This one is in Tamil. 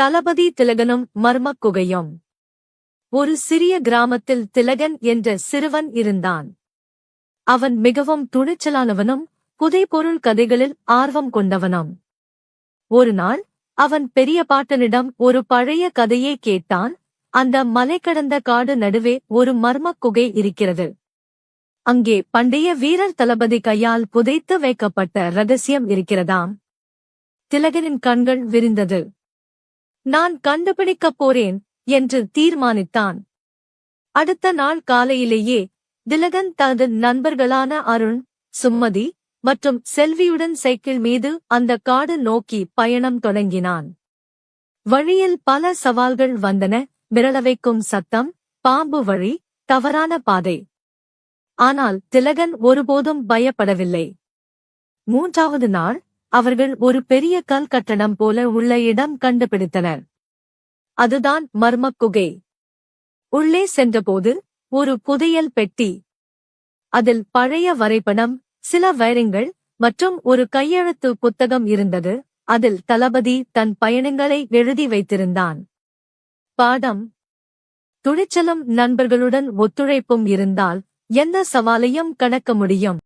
தளபதி திலகனும் மர்மக் குகையும். ஒரு சிறிய கிராமத்தில் திலகன் என்ற சிறுவன் இருந்தான். அவன் மிகவும் துணிச்சலானவனும் புதைபொருள் கதைகளில் ஆர்வம் கொண்டவனும். ஒரு நாள் அவன் பெரிய பாட்டனிடம் ஒரு பழைய கதையை கேட்டான் அந்த மலை கடந்த காடு நடுவே ஒரு மர்மக் குகை இருக்கிறது. அங்கே பண்டைய வீரர் தளபதி கையால் புதைத்து வைக்கப்பட்ட ரகசியம் இருக்கிறதாம். திலகனின் கண்கள் விரிந்தது. நான் கண்டுபிடிக்கப் போறேன் என்று தீர்மானித்தான். அடுத்த நாள் காலையிலேயே திலகன் தனது நண்பர்களான அருண் சும்மதி மற்றும் செல்வியுடன் சைக்கிள் மீது அந்த காடு நோக்கி பயணம் தொடங்கினான். வழியில் பல சவால்கள் வந்தன விரளவைக்கும் சத்தம் பாம்பு வழி தவறான பாதை. ஆனால் திலகன் ஒருபோதும் பயப்படவில்லை. மூன்றாவது நாள் அவர்கள் ஒரு பெரிய கல் கட்டடம் போல உள்ள இடம் கண்டுபிடித்தனர். அதுதான் மர்மக் குகை. உள்ளே சென்றபோது ஒரு புதையல் பெட்டி. அதில் பழைய வரைபடம் சில வைரங்கள் மற்றும் ஒரு கையெழுத்து புத்தகம் இருந்தது. அதில் தளபதி தன் பயணங்களை எழுதி வைத்திருந்தான். பாடம். துணிச்சலும் நண்பர்களுடன் ஒத்துழைப்பும் இருந்தால் எந்த சவாலையும் கடக்க முடியும்.